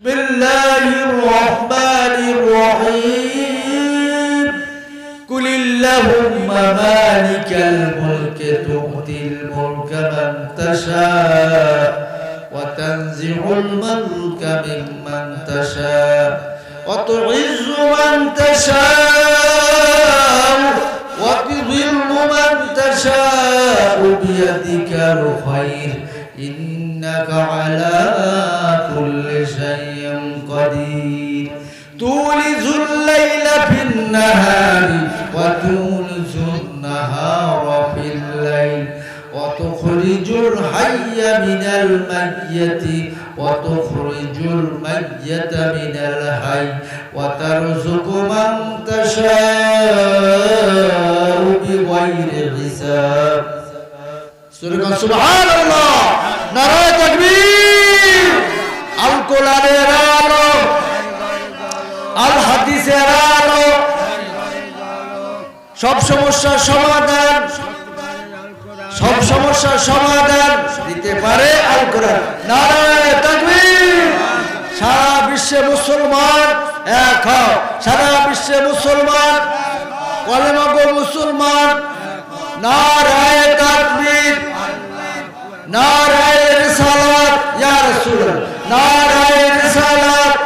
بسم الله الرحمن الرحيم. قل اللهم مالك الملك تؤتي الملك من تشاء وتنزع الملك ممن تشاء وتعز من تشاء وتضل من تشاء. بيدك الخير إنك على من الميت وتخرج الميت من الحي وترزق من تشاء بغير حساب সুরকান সুবহানাল্লাহ নারায়ে তাকবীর আল কোরআনের আলো আল হাদিসের আলো সব সমস্যার সমাধান সব সমস্যার সমাধান দিতে পারে আল কোরআন। নারায়ে তাকবীর। সারা বিশ্বে মুসলমান এক হও। সারা বিশ্বে মুসলমান কলেমা গো মুসলমান। নারায়ে তাকবীর। নারায়ে রিসালাত, ইয়া রাসূলুল্লাহ। নারায়ে রিসালাত।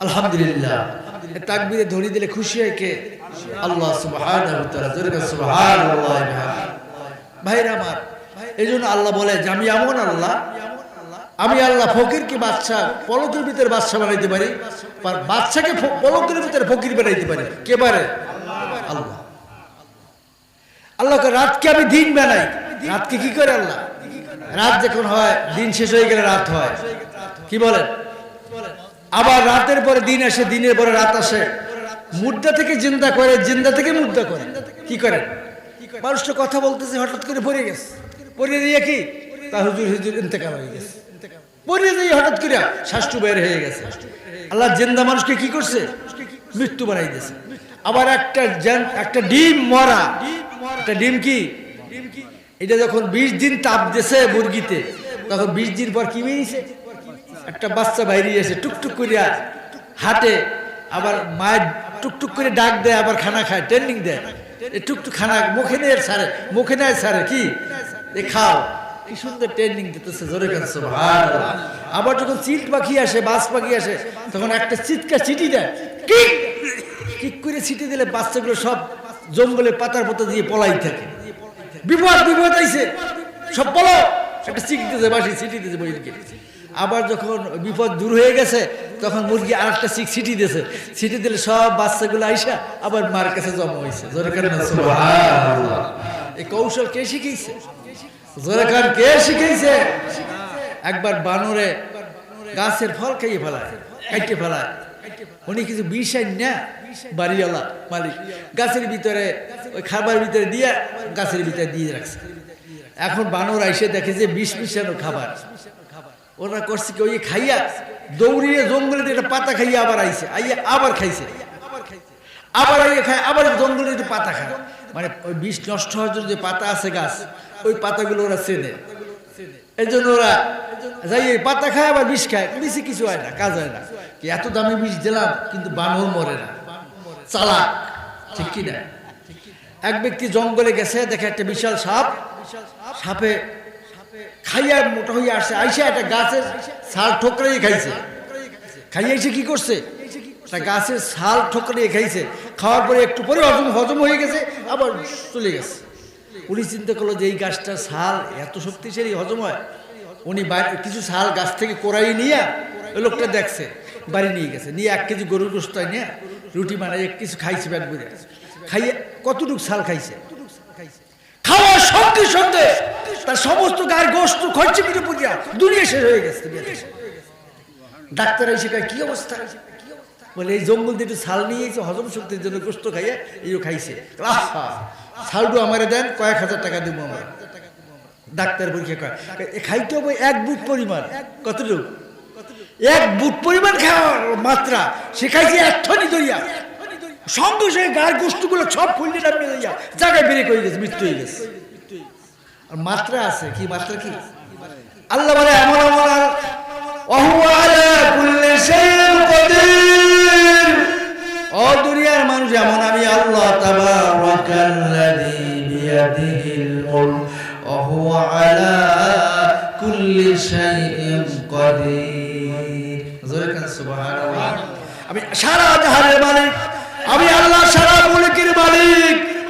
আলহামদুলিল্লাহ। তাকবীরে ধরি দিলে খুশি হয় কে? আল্লাহ সুবহানাহু ওয়া তাআলা। জোরে সুবহানাল্লাহ। ভাইরা আমার, এইজন্য আল্লাহ বলে যে আমি এমন আল্লাহ, আমি আল্লাহ বাচ্চা, পলকের বাচ্চা বানাইতে পারি বাচ্চাকে পলকের ভিতরে ফকির বানাইতে পারি। কে পারে? আল্লাহ। আল্লাহকে রাতকে আমি দিন বানাই। রাতকে কি করে আল্লাহ? রাত যখন হয়, দিন শেষ হয়ে গেলে রাত হয়। কি বলেন? আবার রাতের পরে দিন আসে, দিনের পরে রাত আসে। মুদ্রা থেকে জিন্দা করে, জিন্দা থেকে মুদ্রা করে। কি করেন? মানুষটা কথা বলতেছে, হঠাৎ করে পড়ে গেছে। পড়ে দিয়ে কি? তা হুজুর হুজুর ইন্তেকাল হয়ে গেছে। পড়ে দিয়ে হঠাৎ করে শাস্ত্র বের হয়ে গেছে। আল্লাহ জেন্দা মানুষকে কি করছে? মৃত্যু বানাই দিয়েছে। আবার একটা একটা ডিম মরা। একটা ডিম কি? এটা যখন বিশ দিন তাপ দিয়েছে মুরগিতে, তখন বিশ দিন পর কি বেরিয়েছে? একটা বাচ্চা বাইরে এসে টুকটুক করিয়া হাটে, আবার মায়ের টুকটুক করে ডাক দেয়, আবার খানা খায় ট্রেনিং দেয়। এই টুকটুক খানা মুখে নেয় সারে, মুখে নেয় সারে, কি? খাও। কি সুন্দর ট্রেনিং দিতেছে, জোরে কাছে আবার যখন চিট পাখি আসে, বাস পাখি আসে, তখন একটা চিৎকা চিঠি দেয়। কিক করে ছিটি দিলে বাচ্চাগুলো সব জঙ্গলে পাতার পতা দিয়ে পলাই থাকে। বিপদ বিপদ আইছে। সব বলো। একটা চিক দিতে, বাসি ছিটি দিতে মুরগিকে আবার যখন বিপদ দূর হয়ে গেছে, তখন মুরগি আর একটা ছিটি দিয়েছে। ছিটি দিলে সব বাচ্চাগুলো আইসা আবার মার কাছে জমা হয়েছে। এই কৌশল কে শিখিয়েছে? জোরে কান, কে শিখিয়েছে? একবার বানরে গাছের ফল খাইয়ে ফেলায়, কাইটে ফেলায়। উনি কিছু বিষ আইন বাড়িওয়ালা মালিক। গাছের ভিতরে, ওই খাবার ভিতরে দিয়ে গাছের ভিতরে দিয়ে রাখছে। এখন বানর আইসে দেখে যে বিষ মিশানো খাবার। ওরা করছে কি, ওই খাইয়া দৌড়িয়ে জঙ্গলে একটা পাতা খাইয়া আবার আইছে, আইয়া আবার খাইছে। আবার আইয়া খায়, আবার জঙ্গলে দিয়ে পাতা খায়। মানে ওই বিষ নষ্ট হওয়ার জন্য যে পাতা আছে গাছ, ওই পাতাগুলো ওরা চেনে। এই জন্য ওরা যাই পাতা খায়, আবার বিষ খায়। বেশি কিছু হয় না, কাজ হয় না। এত দামি বিষ দিলাম, কিন্তু বানর মরে না। চালাক, ঠিক কি না? এক ব্যক্তি জঙ্গলে গেছে, দেখে একটা বিশাল সাপ। সাপে খাইয়া মোটা হয়ে আসছে। আইসা একটা গাছের ছাল ঠোকরাই খাইছে। খাইয়ে এসে কি করছে? গাছের ছাল ঠোকরিয়ে খাইছে। খাওয়ার পরে একটু পরে হজম হজম হয়ে গেছে, আবার চলে গেছে। উনি চিন্তা করল যে এই গাছটার ছাল এত শক্তিশালী হজম হয়। উনি কিছু ছাল গাছ থেকে কোরাই নিয়ে ওই লোকটা দেখছে, বাড়ি নিয়ে গেছে। নিয়ে এক কেজি গরুর গোস্ত নিয়ে রুটি বানাই এক কিছু খাইছে ব্যাগ করে খাইয়ে কতটুকু ছাল খাইছে? খাওয়ার সঙ্গে সঙ্গে তার সমস্ত গায়ের গোস্ত খরচে পিঠে পুজিয়া দুনিয়া শেষ হয়ে গেছে ডাক্তার এসে কি অবস্থা? বলে, এই জঙ্গল দিয়ে একটু ছাল নিয়ে এসে হজম শক্তির জন্য গোস্ত খাইয়ে এইও খাইছে। ছালটু আমারে দেন, কয়েক হাজার টাকা দেবো আমার। ডাক্তার পরীক্ষা এ খাইতে হবে এক বুট পরিমাণ। কতটুকু? এক বুট পরিমাণ খাওয়ার মাত্রা, সে খাইছে এক দরিয়া। সঙ্গে সঙ্গে গায়ের গোষ্ঠীগুলো সব ফুললে নামে জায়গায় বেড়ে হয়ে গেছে? মৃত্যু হয়ে গেছে। আর মাত্রা আছে? কি মাত্রা কি? আল্লাহ বলে, এমন এমন আর দুনিয়ার মানুষ, এমন আমি আল্লাহ আমি সারা জাহানের মালিক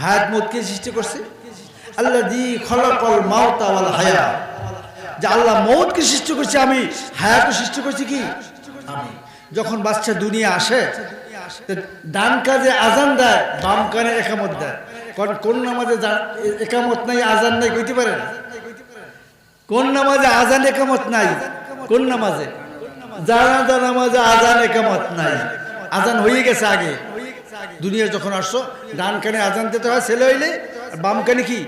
হায়াত মৌতকে সৃষ্টি করছে। আল্লাহ দি খলাকল মাউতা ওয়াল হায়াত যে আল্লাহ মৌতকে সৃষ্টি করছে, আমি হায়াতকে সৃষ্টি করছি কি? আমি। যখন বাচ্চা দুনিয়া আসে ডান কাজে আজান দেয়, বাম কানে একামত দেয়। কারণ কোন নামাজে একামত নাই আজান নাই, কইতে পারে না। কোন নামাজে আজান একামত নাই? কোন নামাজে? জানাজা, নামাজে আজান একামত নাই। আজান হয়ে গেছে আগে। দুনিয়া যখন আসছো ডান কানে আজান দিতে হয় ছেলে হইলে আর বাম কানে কি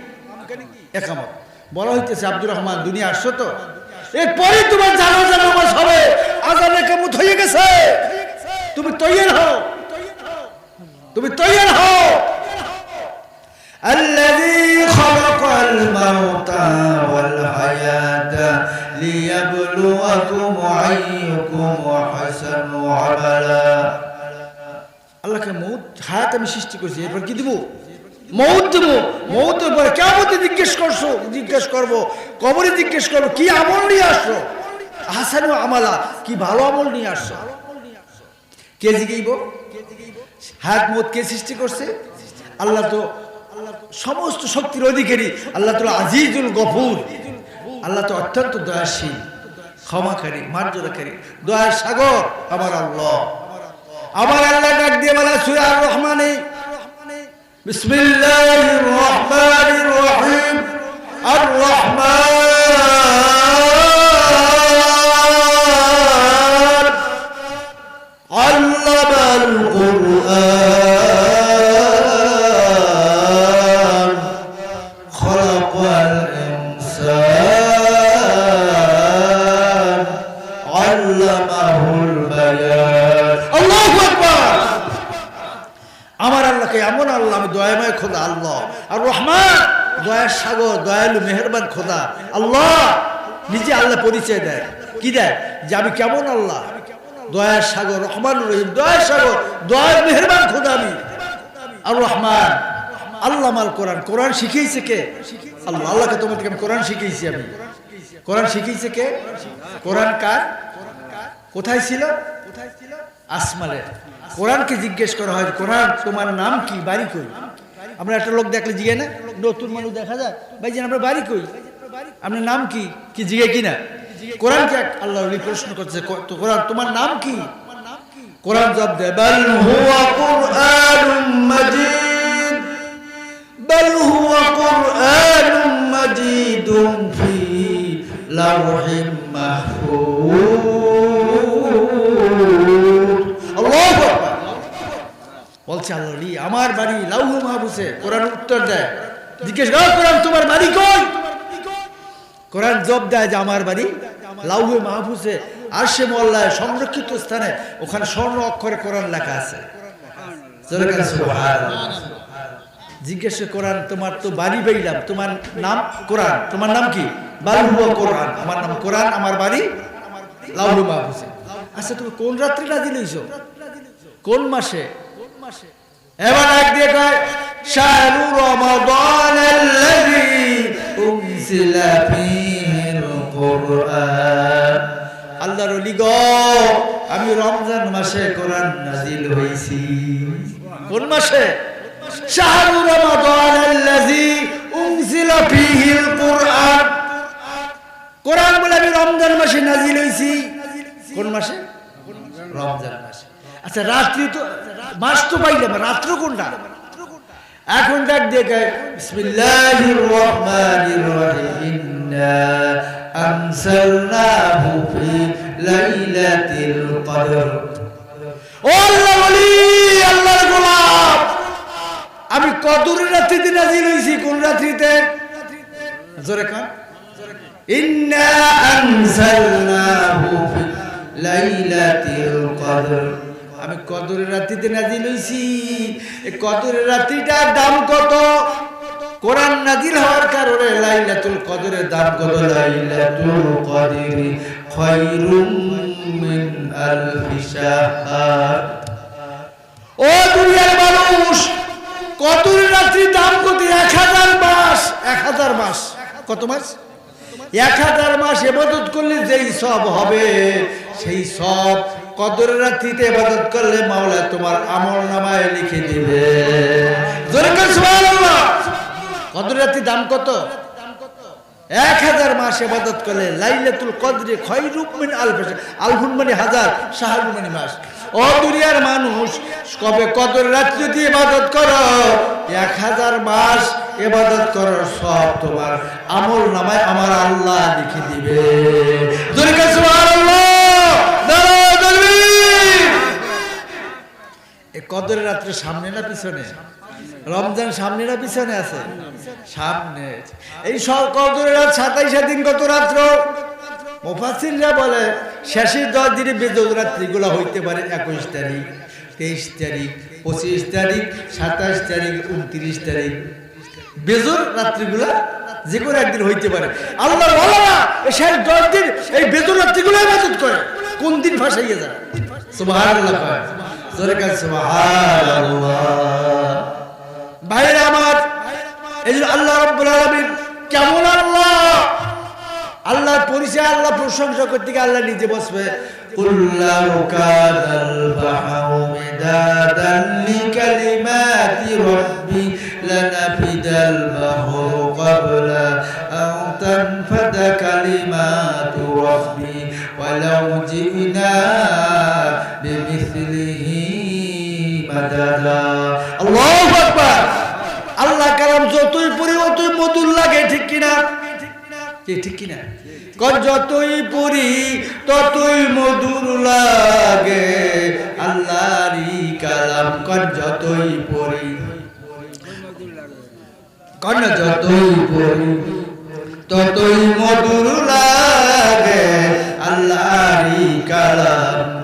একামত বলা হইতেছে আব্দুর রহমান দুনিয়া আসছো তো এরপরে তোমার জানাজা নামাজ হবে আজান একামত হয়ে গেছে তুমি তৈয়ার হও তুমি তৈয়ার হও الذي خلق الموت والحياة ليبلوكم أيكم أحسن عملا আল্লাহকে মৌত, হায়াত আমি সৃষ্টি করছি। এরপর কি দিব? মৌত দেব। মৌতের পরে কেমন জিজ্ঞেস করছ, জিজ্ঞেস করব, কবরে জিজ্ঞেস করব, কি আমল নিয়ে আসছো? হাসানু আমালা, কি ভালো আমল নিয়ে আসছো? কে জিগাইব? হায়াত, মৌত কে সৃষ্টি করছে? আল্লাহ তো সমস্ত শক্তির অধিকারী। আল্লাহ তো আজিজুল গফুর। আল্লাহ তো অত্যন্ত দয়াশীল, ক্ষমাকারী, মার্জনাকারী, দয়ার সাগর, আমার আল্লাহ। আবার আল্লাহ ডাক দিয়ে বলা সুরার রহমানে। বিসমিল্লাহির রহমানির রহিম। আর রহমান আল্লাহ কুরআন। দয়াময় খোদা, আল্লাহ। আর রহমান, দয়ার সাগর, দয়ালু, মেহরবান খোদা। আল্লাহ নিজে আল্লাহ পরিচয় দেয়। কি দেয়? যে আমি কেমন আল্লাহ? দয়ার সাগর রহমান রহিম। দয়ার সাগর, দয়ার মেহরবান খোদা আমি। আর রহমান, আল্লাহ মাল কোরআন। কোরআন শিখিয়েছে কে? আল্লাহ, আল্লাহকে তোমাদেরকে আমি কোরআন শিখিয়েছি আমি। কোরআন শিখিয়েছে কে? কোরআন কার? কোথায় ছিল? কোথায় ছিল আসমালে কোরআনকে জিজ্ঞেস করা হয়, কোরআন, তোমার নাম কি? বাড়ি কই? আমরা একটা লোক দেখলে জিগে না, নতুন মানুষ দেখা যায়, ভাই যে আমরা বাড়ি কই? আপনার নাম কি? কি জিগে কি না কোরআনকে আল্লাহ প্রশ্ন করছে কোরআন, তোমার নাম কি? কোরআন জব দেয়, বাল হুয়া মাহফুজ। বলছে আল্লাহ লি, আমার বাড়ি মাহবুসে। কোরআন উত্তর দেয়। জিজ্ঞেস কর কোরআন তোমার বাড়ি কই? কোরআন জব দেয় যে আমার বাড়ি আর সে মল্লায় সংরক্ষিত স্থানে। ওখানে স্বর্ণ অক্ষরে কোরআন লেখা আছে। জিজ্ঞেস কোরআন তোমার তো বাড়ি বাইলাম। তোমার নাম কোরআন। তোমার নাম কি? কোরআন। আমার নাম কোরআন আমার বাড়ি লাউলু মাহফুজে আচ্ছা তুমি কোন রাত্রি নাজিল কোন মাসে? এবার এক দিয়ে কয়, শাহরু রমাদান আল্লাযী উনজিলা ফীহিল কুরআন। আল্লাহর ওলি গো, আমি রমজান মাসে কোরআন নাজিল হইছি। কোন মাসে? শাহরু রমাদান আল্লাযী উনজিলা ফীহিল কুরআন। কোরআন বলে আমি রমজান মাসে নাজিল হইছি। কোন মাসে? রমজান মাসে। আচ্ছা রাত্রি তো মাস তো পাইলাম, রাত্র কোনটা? এখন দেখ দেখে আমি কদরের রাত্রিতে নাজিল হইছি, কোন রাত্রিতে? জোরে ইন্না আনজালনাহু ফি লাইলাতুল কদর। আমি কদরের রাত্রিতে নাজিল হইছি। কদরের রাত্রিটার দাম কত? কোরআন নাজিল হওয়ার কারণে লাইলাতুল কদরের দাম কত? লাইলাতুল কদরি খায়রুম মিন আলফি ও দুনিয়ার মানুষ কদরের দাম কত? এক হাজার মাস। এক হাজার মাস। কত মাস? এক হাজার মাস এবাদত করলে যেই সব হবে, সেই সব কদরের রাত্রিতে এবাদত করলে মাওলা তোমার আমল নামায় লিখে দিবে। কদরের রাত্রির দাম কত? এক হাজার মাস এবাদত করলে লাইলাতুল কদরে খয়রুম মিন আলফ আলফুন মানে হাজার শাহরুন মানে মাস। ও দুনিয়ার মানুষ, কবে কদর রাত্রি যদি ইবাদত করো, এক হাজার মাস এবাদত করো সব তোমার আমল নামায় আমার আল্লাহ লিখে দিবে। দুর্গা সুবহানাল্লাহ নারায়ে তাকবীর এ রাত্রে সামনে না পিছনে? রমজান সামনে না পিছনে আছে? সামনে এই সব কদরের রাত, সাতাইশে দিন কত রাত্র মুফাসিররা বলে, শেষের দশ দিনে বেদত রাত্রিগুলো হইতে পারে একুশ তারিখ, তেইশ তারিখ, পঁচিশ তারিখ, সাতাশ তারিখ, উনত্রিশ তারিখ। বেজর রাত্রিগুলা যে কোনো একদিন হইতে পারে। আল্লাহ শেষ দশ দিন এই বেজর রাত্রিগুলো ইবাদত করে। কোন দিন ফাঁসাইয়ে যায়? কয়। জোরে কাছে ভাইরা আমার, এই আল্লাহ রব্বুল আলমিন, কেমন আল্লাহ? আল্লাহর পরিচয় আল্লাহ প্রশংসা করতে গিয়ে আল্লাহ নিজে বসবে। কালিমাতু রব্বি ওয়ালাউ জিনা বিমিসলি আল্লাহু কালাম যতই পড়ি, অতই মধুর লাগে, ঠিক কিনা? ঠিক কিনা? যতই পড়ি, ততই মধুর লাগে। আল্লাহরই কালাম, কর যতই পড়ি। যতই পড়ি, ততই মধুর লাগে। আল্লাহরই কালাম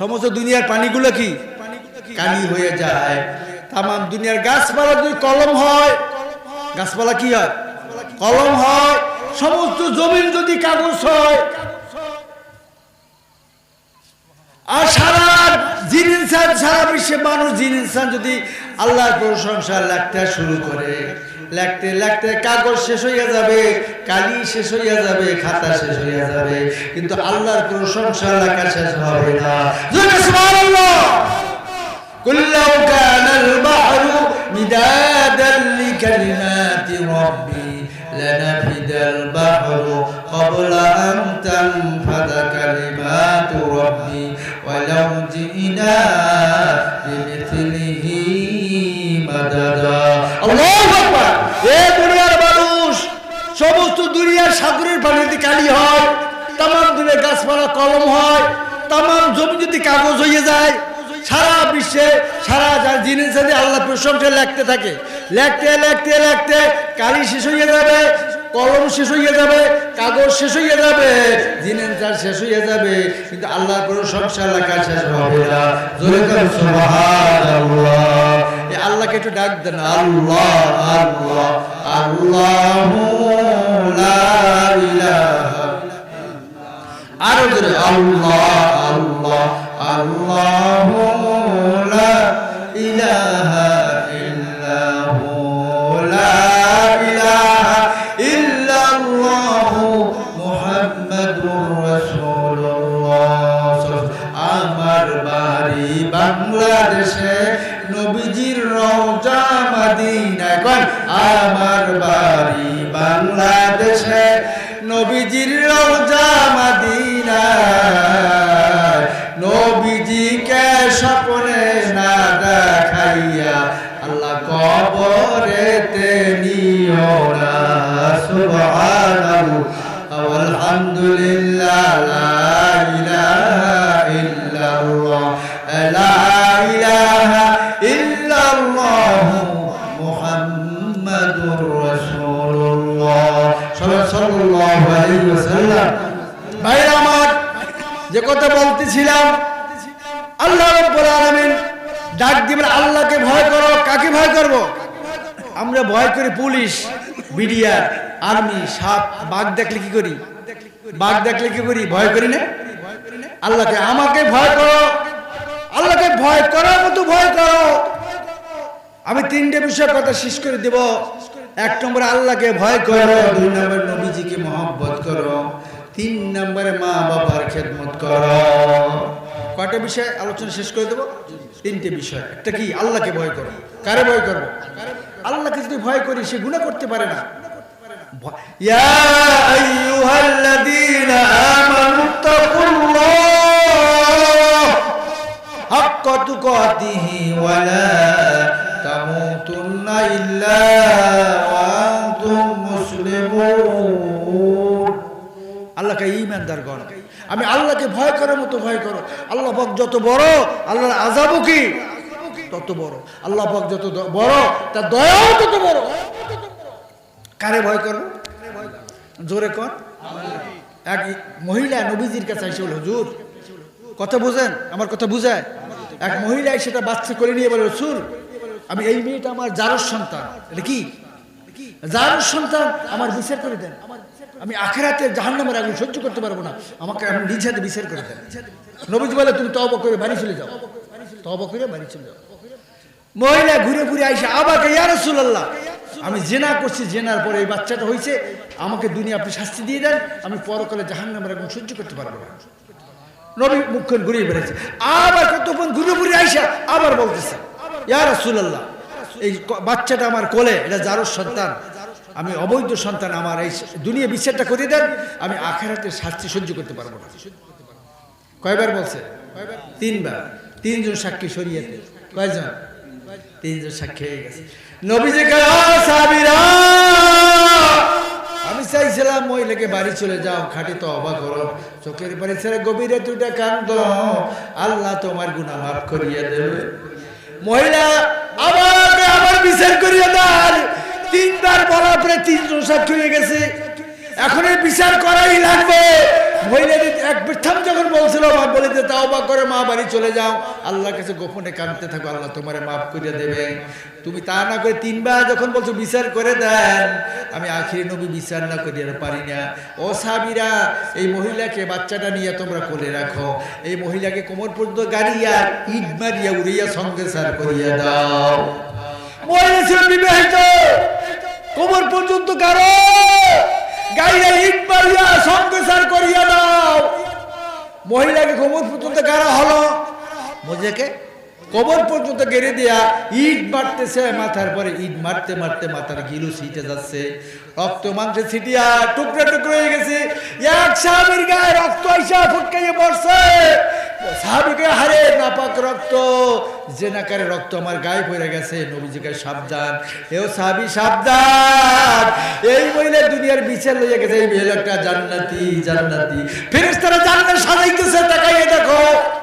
সমস্ত দুনিয়ার পানিগুলো কি? কালি হয়ে যায়। তাম দুনিয়ার গাছপালা যদি কলম হয়, গাছপালা কি হয়? কলম হয়। সমস্ত জমিন যদি কাগজ হয়, আর সারা জিন ইনসান, সারা বিশ্বের মানুষ জিন ইনসান যদি আল্লাহর প্রশংসা লাগতে শুরু করে। লাগতে লাগতে কাগজ শেষ হইয়া যাবে কালি শেষ হইয়া যাবে খাতা শেষ হইয়া যাবে কিন্তু আল্লাহর প্রশংসা লেখা শেষ হবে না জোরে সুবহানাল্লাহ قل لو كان البحر مدادا لكلمات ربي لنفد البحر قبل أن تنفد كلمات ربي ولو جئنا সাগরের পানিতে কালি হয় তাম দুনিয়ার গাছপালা কলম হয় তাম জমি যদি কাগজ হয়ে যায়, সারা বিশ্বে, সারা জিনিস আছে আল্লাহ প্রশংসা লিখতে থাকে। লিখতে লিখতে লিখতে কালি শেষ হয়ে যাবে, কলম শেষ হয়ে যাবে, কাগজ শেষ হয়ে যাবে জিনিস যার শেষ হয়ে যাবে, কিন্তু আল্লাহ প্রশংসা লেখা শেষ হবে না। আল্লাহকে একটু ডাক দেন আল্লাহ আল্লাহ আল্লাহ আরও জোরে আল্লাহ আল্লাহ আল্লাহ ইলাহা আমার বাড়ি বাংলাদেশে, নবীজির রওজা মদিনায়। নবীজিকে স্বপ্নে না দেখাইয়া আল্লাহ কবরেতে নিও না, সুবহানাল্লাহ। আলহামদুলিল্লাহ। কথা বলতেছিলাম। আল্লাহ ডাক দিবেন, আল্লাহকে ভয় করো, কাকে ভয় করব? আমরা ভয় করি পুলিশ, বিডিআর, আর্মি, সাপ, বাঘ দেখলে কি করি? বাঘ দেখলে কি করি? ভয় করি না? আল্লাহকে আমাকে ভয় করো। আল্লাহকে ভয় করার মতো ভয় করো। আমি তিনটে বিষয়ের কথা শেষ করে দেব। এক নম্বরে আল্লাহকে ভয় করো, দুই নম্বর নবীজিকে মহব্বত করো। তিন নম্বরে মা বাবার খেদমত কর। কয়টা বিষয়? আলোচনা শেষ করে দেবো। তিনটে বিষয়। একটা কি? আল্লাহকে ভয় করো। কারে ভয় করব? আল্লাহকে যদি ভয় করি, সে গুণা করতে পারে না। ভ- আল্লাহকে ইমানদার গণ আমি আল্লাহকে ভয় করার মতো ভয় করো। আল্লাহ পাক যত বড়, আল্লাহর আজাবও কি? তত বড়। আল্লাহ পাক যত বড়, তার দয়াও তত বড়। কারে ভয় করো? জোরে কর। এক মহিলা নবীজির কাছে এসে বলে, হুজুর, কথা বুঝেন? আমার কথা বুঝায়? এক মহিলা সেটা বাচ্চা করে নিয়ে বলে, হুজুর, আমি এই মেয়েটা আমার জারর সন্তান। এটা কি? জারর সন্তান? আমার বিচার করে দেন। আমি আখেরাতে জাহান্নামের আগুন সহ্য করতে পারব না। আমাকে আমি নিজ বিচার করে দেন। নবীজি বলে, তুমি তবা করে বাড়ি চলে যাও। তবা করে বাড়ি চলে যাও। মহিলা ঘুরে ঘুরে আইসে আমাকে ইয়া রাসূলুল্লাহ। আমি জেনা করছি, জেনার পরে এই বাচ্চাটা হয়েছে আমাকে দুনিয়া আপনি শাস্তি দিয়ে দেন, আমি পরকালে জাহান্নামের আগুন সহ্য করতে পারব না। নবী মুখখন ঘুরিয়ে বেড়েছে আবার কতক্ষণ ঘুরে ঘুরে আইসা আবার বলতেছে, ইয়া রাসূলুল্লাহ, এই বাচ্চাটা আমার কোলে, এটা যারো সন্তান। আমি অবৈধ সন্তান, আমার এই দুনিয়া বিচারটা করে দেন, আমি আখেরাতের শাস্তি সহ্য করতে পারব না। কয়বার বলছে? তিনবার। তিনজন সাক্ষী সরিয়েতে কয়জন? তিনজন সাক্ষী হয়ে গেছে। আমি চাইছিলাম মহিলাকে বাড়ি চলে যাও, খাটি তো অবাক করো। চোখের বাড়ি ছেড়ে গভীরে দুটা কান্দ। আল্লাহ তোমার গুনাহ মাফ করিয়ে দেবে। মহিলা আমাকে আবার বিচার করিয়া দেন। তিনবার বলার পরে তিনজন সাক্ষী হয়ে গেছে। এখন এই বিচার করাই লাগবে। এক যখন বলে যে তাও বা করে, মা বাড়ি চলে যাও। আল্লাহ মাফ দেবে। তুমি তা না করে তিনবার যখন বলছো, বিচার করে দেন। আমি আখিরি নবী বিচার না করি পারি না। ও সাবিরা এই মহিলাকে, বাচ্চাটা নিয়ে তোমরা কোলে রাখো। এই মহিলাকে কোমর পর্যন্ত গাড়িয়া, ইট মারিয়া উড়িয়া সঙ্গে সার করিয়া দাও। বিবাহিত। কোমর পর্যন্ত গাড়ো। গাইয়া ইট মারিয়া সংসার করিয়া দাও। মহিলাকে কোমর পর্যন্ত গাড়া হলো। মহিলাকে কোমর পর্যন্ত গেড়ে দেয়া ইট মারতেছে, মাথার পরে ইট মারতে মারতে মাথার গিলু ছিটে যাচ্ছে। রক্ত মাংসে ছিটিয়া টুকরো টুকরো হয়ে গেছে। এক স্বামীর গায়ে রক্ত আইসা ফুটকাইয়ে পড়ছে। সাহাবিকে হারে নাপাক রক্ত রক্ত আমার গায়ে পড়ে গেছে, নবীজিকে সাবধান। এও সাহাবি, সাবধান, এই মহিলা দুনিয়ার বিচার লইয়া গেছে, এই মহিলাটা জান্নাতি জান্নাতি। ফেরেশতারা জান্নাত সাজাইতেছে দেখো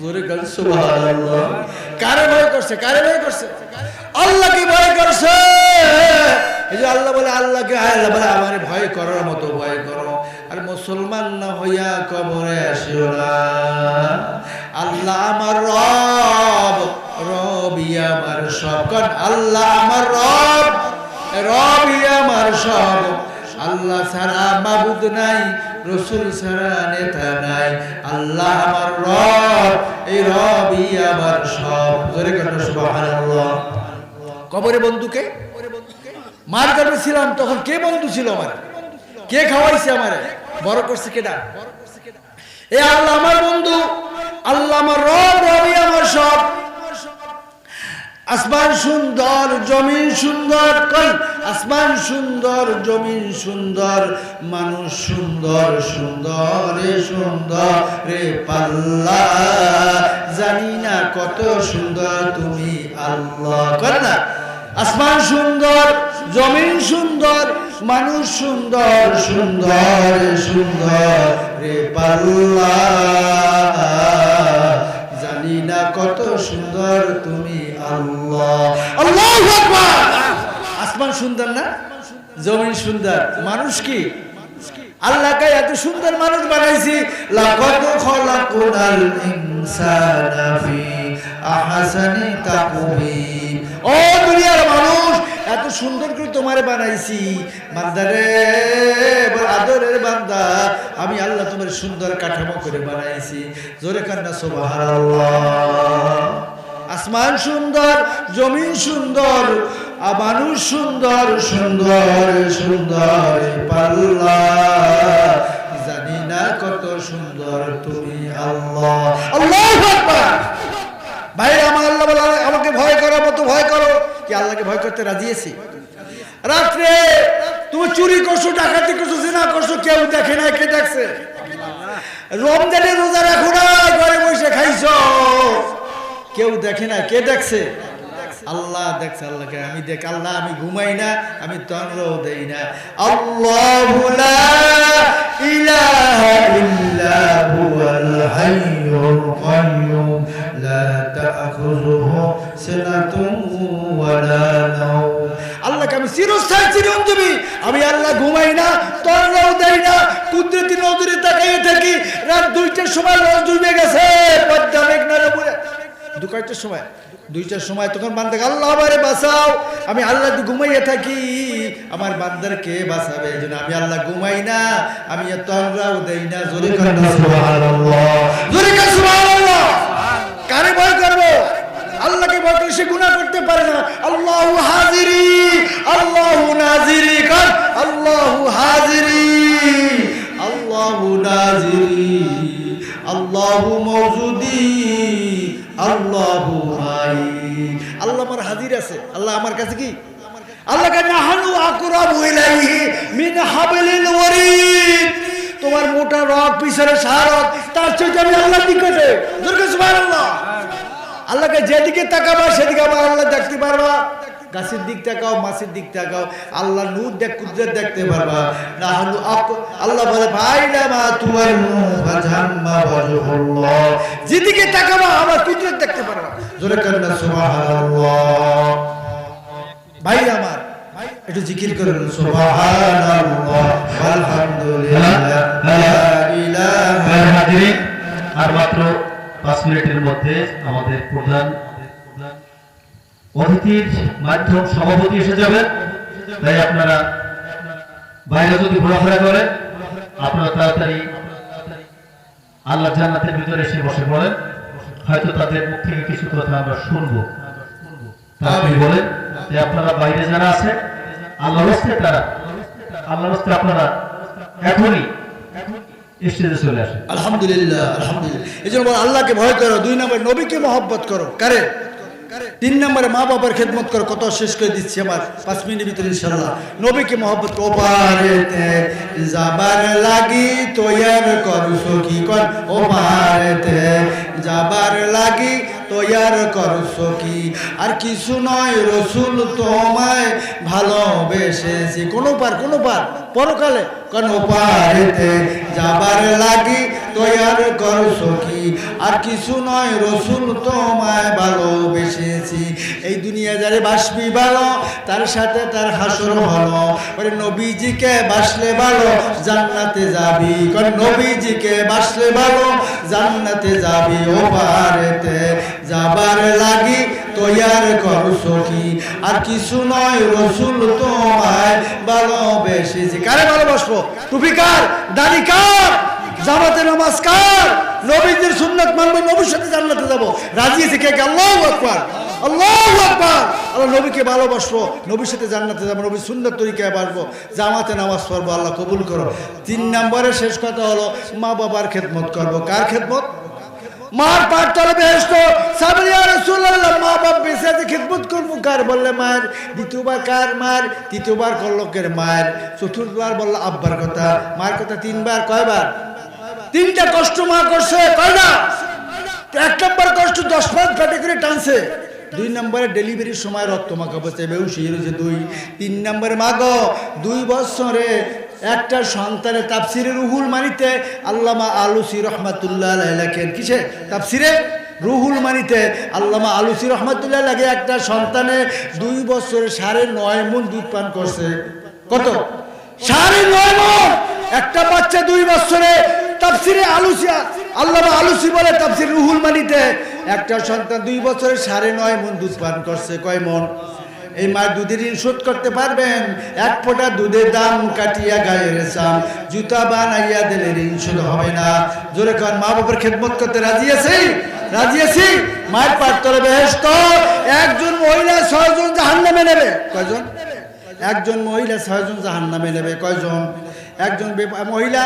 জোরে কাল সুবহানাল্লাহ। কারে ভয় করছে, কারে ভয় করছে? আল্লাহকে ভয় করছে? এই যে আল্লাহ বলে, আল্লাহকে আল্লাহ বলে, আমার ভয় করার মতো ভয় করো। আর মুসলমান না হইয়া কবরে আসিও না। আল্লাহ আমার রব রব আমার সব। কারণ আল্লাহ আমার রব রবই আমার সব। আল্লাহ ছাড়া মাবুদ নাই, রসুল ছাড়া নেতা নাই। আল্লাহ আমার রব, এই রবই আমার সব। জোরে কেন সুবহানাল্লাহ। কবরে বন্ধুকে? মার গর্ভে ছিলাম, তখন কে বন্ধু ছিল আমার? কে খাওয়াইছে আমার? বড় করছে কেডা এ আল্লাহ আমার বন্ধু, আল্লাহ আমার রব রবি আমার সব। আসমান সুন্দর, জমিন সুন্দর কই আসমান সুন্দর, জমিন সুন্দর, মানুষ সুন্দর সুন্দর রে সুন্দর রে পাল্লা। জানি না কত সুন্দর তুমি আল্লাহ। করে না? আসমান সুন্দর, জমিন সুন্দর, মানুষ সুন্দর সুন্দর সুন্দর রে পাল্লা। জানি না কত সুন্দর তুমি আল্লাহ। আল্লাহ আসমান সুন্দর না? জমিন সুন্দর। মানুষ কি? আল্লাহকে এত সুন্দর মানুষ বানাইছি। এত সুন্দর করে তোমারে বানাইছি। আমি আল্লাহ তোমার সুন্দর কাঠামো করে বানাইছি। জোরে কান্না, সুবহানাল্লাহ। আসমান সুন্দর, জমিন সুন্দর মানুষ সুন্দর সুন্দর সুন্দর পাল্লা। জানি না কত সুন্দর তুমি আল্লাহ। আল্লাহ ভাই আমার আল্লাহ আমাকে ভয় করার মতো ভয় করো। কি আল্লাহকে ভয় করতে রাজি আছি? রাত্রে তুমি চুরি করছ, ডাকাতি করছ, জিনা করছ, কেউ দেখে না কে দেখছে? রমজানে রোজা রাখো না ঘরে বসে খাইছো। কেউ দেখে না কে দেখছে? আল্লাহ দেখছে, আল্লাহকে আমি দেখ, আল্লাহ আমি ঘুমাই না, আমি তন্দ্রও দেই না। আল্লাহু ইলাহা ইল্লা হুয়াল হাইয়ুল কাইয়ুম লা তাখুযুহু সিনাতুন ওয়ালা নাওম। আল্লাহকে আমি চিরস্থায়ী, চিরঞ্জীবী। আমি আল্লাহ ঘুমাই না, তন্দ্রও দেই না, কুদরতি নজরে তাকিয়ে থাকি। রাত দুইটার সময় রোজ ডুবে গেছে। পদ্মা মেঘনারে বুড়ে দু কয়েকটার সময় দুইটার সময় তখন বান্দা আল্লাহ আমারে বাঁচাও আমি আল্লাহ ঘুমাইয়া থাকি। আমার বান্দার কে বাঁচাবে? এই জন্য আমি আল্লাহ ঘুমাই না আমি এত আমরাও দেই না। জোরে জোরে কারে। ভয় করব? আল্লাহকে ভয় করে সে গুনাহ করতে পারে না। আল্লাহু হাজিরি আল্লাহু নাজিরি কর? আল্লাহু হাজিরি আল্লাহু নাজিরি আল্লাহু মওজুদি। আল্লাহু আল্লাহ আমার হাজির আছে। আল্লাহ আমার কাছে কি? আল্লাহকে নাহানু আকরাবু ইলাইহি মিন হাবলিল ওয়ারিদ। তোমার মোটা রক পিছনে সারক তার চেয়ে আমি আল্লাহ নিকটে। আল্লাহকে যেদিকে তাকাবা, সেদিকে আমার আল্লাহ দেখতে পারবা। গাছের দিক তাকাও, মাছের দিক তাকাও। আল্লাহ নূর দেখ, কুদরত দেখতে পারবা। না হলো আল্লাহ বলে ভাই না মা ওয়াজহুল্লাহ। যেদিকে তাকাবা আমার কুদরত দেখতে পারবা। জোরে কান্না সুবহানাল্লাহ। ভাই আমার, একটু জিকির করুন, সুবহানাল্লাহ। আর মাত্র পাঁচ মিনিটের মধ্যে আমাদের প্রধান অতিথির মাধ্যম সভাপতি এসে যাবেন। তাই আপনারা বাইরে যদি ঘোরাফেরা করেন আপনারা তাড়াতাড়ি আল্লাহ জান্নাতের ভিতরে এসে বসে পড়েন। হয়তো তাদের মুখ থেকে কিছু কথা আমরা শুনব। তা আপনি বলেন যে আপনারা বাইরে যারা আছে আল্লাহ হস্তে তারা আল্লাহ হস্তে আপনারা এখনই চলে আসেন। আলহামদুলিল্লাহ আলহামদুলিল্লাহ। এই জন্য আল্লাহকে ভয় করো, দুই নম্বর নবীকে মহব্বত করো। কারে? তিন নম্বরে মা বাবার খেদমত করে, কত শেষ করে দিচ্ছি আমার, পাঁচ মিনিটের ভিতরে ইনশাল্লাহ নবীকে মহব্বত ওপারেতে যাবার লাগি তৈয়ার কর কি কর, ওপারেতে পারেতে যাবার লাগি তৈয়ার করছ কি আর কিছু নয়, রসুল তোমায় ভালোবেসেছি। কোনো পার কোনো পার, পরকালে কোন পারেতে যাবার লাগি তৈয়ার করছ কি আর কিছু নয়, রসুল তোমায় ভালোবেসেছি। এই দুনিয়া যারে বাসবি ভালো, তার সাথে তার হাসর ভালো ওরে নবীজিকে বাসলে ভালো, জান্নাতে যাবি। কোন নবীজিকে বাসলে ভালো জান্নাতে যাবি ও পারেতে যাবার লাগি তৈয়ার কর কি আর কিছু নয় রসুল তোমায় ভালোবেসেছি। কারে ভালোবাসবো? টুপি কার? কার? জামাতে নামাজ কার নবীদের সুন্নাত মানবো, নবীর সাথে জান্নাতে যাব। রাজি আছে কে কে? আল্লাহু আকবার। আল্লাহু আকবার। আল্লাহ নবীকে ভালোবাসবো, নবীর সাথে জান্নাতে যাব, নবীর সুন্নাত তরিকায় বাসবো। জামাতে নামাজ পড়ব, আল্লাহ কবুল করো। তিন নম্বরে শেষ কথা হলো, মা বাবার খেদমত করব। কার খেদমত? মার পার তলে বেহেস্ত মা বাপ বেঁচে আছে, খিদমত করব। কার বললে মায়ের দ্বিতীয়বার কার মার? তৃতীয়বার করলোকের মায়ের চতুর্থবার বলল আব্বার কথা। মার কথা তিনবার, কয়বার? তিনটা কষ্ট মা করছে এক নম্বর কষ্ট দশ পাঁচ পেটে করে টানছে। দুই নম্বরে ডেলিভারির সময় রক্ত মাখা বসে হয়েছে দুই। তিন নম্বরে মাগো দুই বছরে একটা সন্তানের তাপসিরে রুহুল মানিতে আল্লামা আলুসি রহমাতুল্লাহ লেখেন। কিসে? তাপসিরে রুহুল মানিতে আল্লামা আলুসি রহমাতুল্লাহ লাগে একটা সন্তানে দুই বছরে সাড়ে নয় মন দুধ পান করছে। কত? সাড়ে নয় মন একটা বাচ্চা দুই বছরে তাফসিরে আলুসিয়া। আল্লামা আলুসি বলে, তাফসির রুহুল মানিতে। একটা সন্তান দুই বছরে সাড়ে নয় মন দুধ পান করছে, কয় মন? এই মায়ের দুধের ঋণ শোধ করতে পারবেন? এক ফোঁটা দুধের দাম কাটিয়া গায়ের চাম, জুতা বানাইয়া দিলে ঋণ শোধ হবে না। জোরে কর মা বাবার খেদমত করতে রাজি আছি? রাজি আছি? মায়ের পার তলে বেহেস্ত একজন মহিলা ছয়জন জাহান নামে নেবে। কয়জন? একজন মহিলা ছয়জন জাহান নামে নেবে। কয়জন? একজন মহিলা,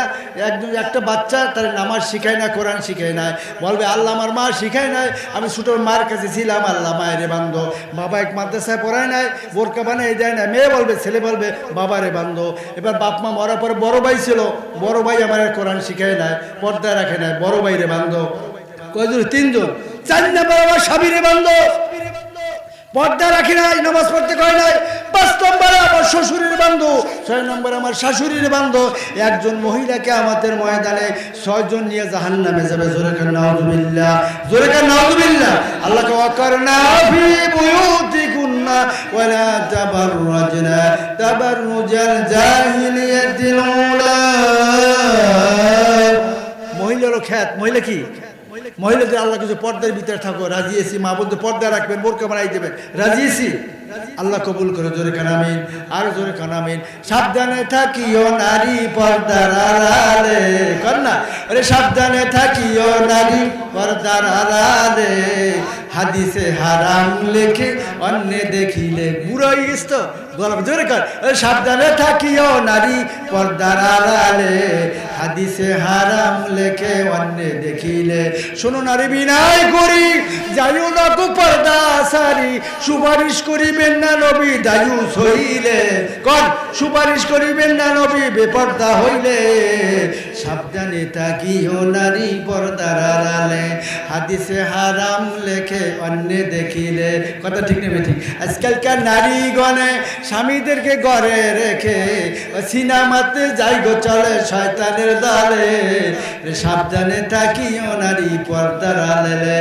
একজন একটা বাচ্চা, তার নামাজ শিখায় না, কোরআন শিখায় না। বলবে, আল্লাহ আমার মা শিখায় নাই, আমি ছোটোর মার কাছে ছিলাম, আল্লাহ মায়েরে বান্ধ বাবা এক মাদ্রাসায় পড়ায় নাই, বোরকা বানাই দেয় না মেয়ে বলবে, ছেলে বলবে, বাবারে বান্ধ এবার বাপ মা মরার পরে বড় ভাই ছিল, বড় ভাই আমার কোরআন শিখায় নাই পর্দায় রাখে নাই, বড় ভাই ভাইরে বান্ধ কয়জন? তিনজন। চার নাম্বার আমার স্বামীরে বান্ধ পর্দা রাখি নাই, নামাজ পড়তে কয় নাই পাঁচ নম্বরে আমার শ্বশুরের বান্ধব, ছয় নম্বরে আমার শাশুড়ির বান্ধব। একজন মহিলাকে আমাদের ময়দানে ছয়জন নিয়ে জাহান নামে যাবে আল্লাহকে মহিলারও খ্যাত। মহিলা কি? মহিলাদের আল্লাহ কিছু পর্দার ভিতরে থাকো, রাজি এসি মা বলতে পর্দা রাখবেন বোরকা বানাই দেবেন। রাজি এসি আল্লাহ কবুল করে, জোরে কানামিন আর জোরে কানামিন সাবধানে থাকিও নারী পর্দার আড়ালে কর না? আরে সাবধানে থাকিও নারী পর্দার আড়ালে হাদিসে হারাম লেখে অন্য দেখিলে বুড়ো হয়ে গেছ সাবধানে থাকিও নারী, পর্দার আড়ালে, হাদিসে হারাম লেখে অন্য দেখিলে। শোনো নারী, বিনায় করি, যাইও না পর্দা সারি সুপারিশ করিবেন না নবী দায়ু হইলে। কর, সুপারিশ করিবেন না নবী, বেপর্দা হইলে। সাবধানে তাকিও নারী, পর্দার আড়ালে, হাদিসে হারাম লেখে অন্য দেখিলে। কথা ঠিক নেবে ঠিক আজকালকার নারীগণে স্বামীদেরকে ঘরে রেখে সিনেমাতে যাই গো চলে শয়তানের দলে। সাবধানে তাকিও নারী পর্দার আড়ালে